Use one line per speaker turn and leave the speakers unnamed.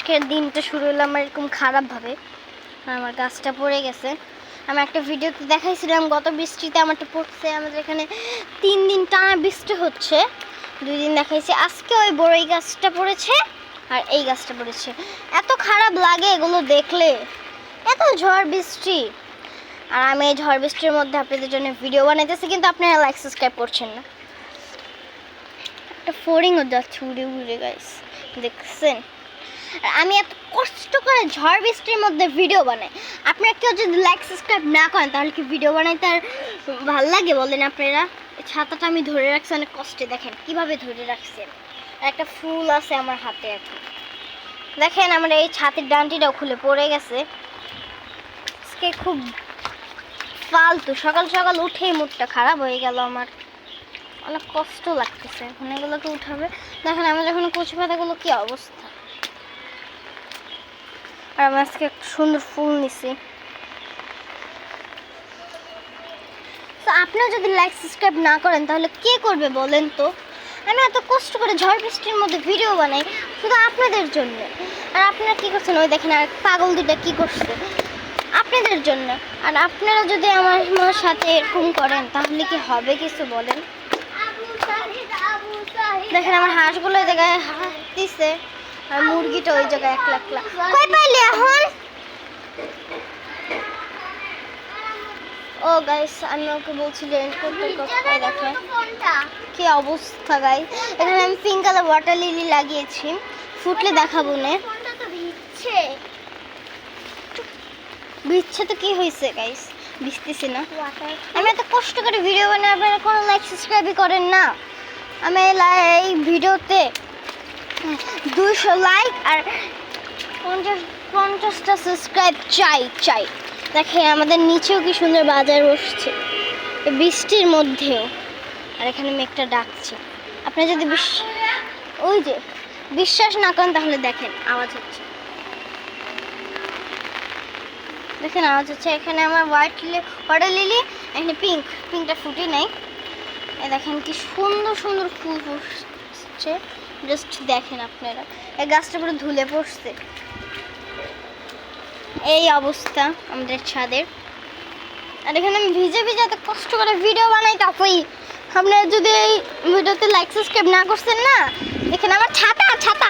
আজকের দিনটা শুরু হলো আমার এরকম খারাপভাবে। আমার গাছটা পড়ে গেছে। আমি একটা ভিডিওতে দেখাইছিলাম, গত বৃষ্টিতে আমারটা পড়ছে। আমাদের এখানে তিন দিন টানা বৃষ্টি হচ্ছে। দুই দিন দেখাইছি, আজকে ওই বড়ই গাছটা পড়েছে আর এই গাছটা পড়েছে। এত খারাপ লাগে এগুলো দেখলে। এত ঝড় বৃষ্টি। আর আমি এই ঝড় বৃষ্টির মধ্যে আপনাদের জন্য ভিডিও বানাইতেছি, কিন্তু আপনারা লাইক সাবস্ক্রাইব করছেন না। একটা ফোরিংও যাচ্ছে, উড়ে উড়ে গাইস দেখছেন? আমি এত কষ্ট করে ঝড় বৃষ্টির মধ্যে ভিডিও বানাই। আপনারা কেউ যদি লাইক সাবস্ক্রাইব না করেন, তাহলে কি ভিডিও বানাইতে আর ভালো লাগে বলেন আপনারা? ছাতাটা আমি ধরে রাখছি, অনেক কষ্টে। দেখেন, কীভাবে ধরে রাখছেন? আর একটা ফুল আছে আমার হাতে এখন দেখেন আমার এই ছাতির ডান্টিটাও খুলে পড়ে গেছে। আজকে খুব ফালতু। সকাল সকাল উঠেই মুডটা খারাপ হয়ে গেল আমার। অনেক কষ্ট লাগতেছে। এখন এগুলোকে উঠাবে। দেখেন আমি যখন কচি পাতাগুলো কি অবস্থা। আর আমি আজকে একটা সুন্দর ফুল নিছি। তো আপনিও যদি লাইক সাবস্ক্রাইব না করেন, তাহলে কে করবে বলেন তো? আমি এত কষ্ট করে ঝড় বৃষ্টির মধ্যে ভিডিও বানাই, শুধু আপনাদের জন্য। আর আপনারা কি করছেন? ওই দেখেন, আর পাগল দুটা কি করছে? আপনাদের জন্য। আর আপনারা যদি আমার আমার সাথে এরকম করেন, তাহলে কি হবে কিছু বলেন? দেখেন, আমার হাঁসগুলো ওই জায়গায় হাঁটতিছে। আর মুরগিটা ওই জায়গায় একলা একলা। কই পাইলি এখন? ও গাইস আমি ওকে বলছি রেন্ট করতে কোথায় দেখেন কি অবস্থা গাই এখানে আমি পিঙ্ক কালার ওয়াটার লিলি লাগিয়েছি। ফুটলে দেখাবো না। ভিজছে তো কি হয়েছে গাইস ভিজতেছি না। আমি এত কষ্ট করে ভিডিও বানাই আপনারা কোনো লাইক সাবস্ক্রাইবই করেন না। আমি এই ভিডিওতে দুশো লাইক আর পঞ্চাশ পঞ্চাশটা সাবস্ক্রাইব চাই চাই। দেখেন আমাদের নিচেও কি সুন্দর বাজার বসছে। বৃষ্টির মধ্যেও। আর এখানে মেঘটা ডাকছে। আপনি যদি ওই যে, বিশ্বাস না করেন তাহলে দেখেন, আওয়াজ হচ্ছে। দেখেন আওয়াজ হচ্ছে। এখানে আমার হোয়াইট লিলি ওয়াটার লিলি, এখানে পিঙ্ক। পিঙ্কটা ফুটে নাই। দেখেন কি সুন্দর সুন্দর ফুল ফুটছে। জাস্ট দেখেন আপনারা। এই গাছটা পুরো ধুলে পড়ছে। এই অবস্থা আমাদের ছাদের। আর এখানে আমি ভিজে ভিজে এত কষ্ট করে ভিডিও বানাই, তারপরেই আপনারা যদি এই ভিডিওতে লাইক সাবস্ক্রাইব না করছেন না দেখেন আমার ছাতা ছাতা।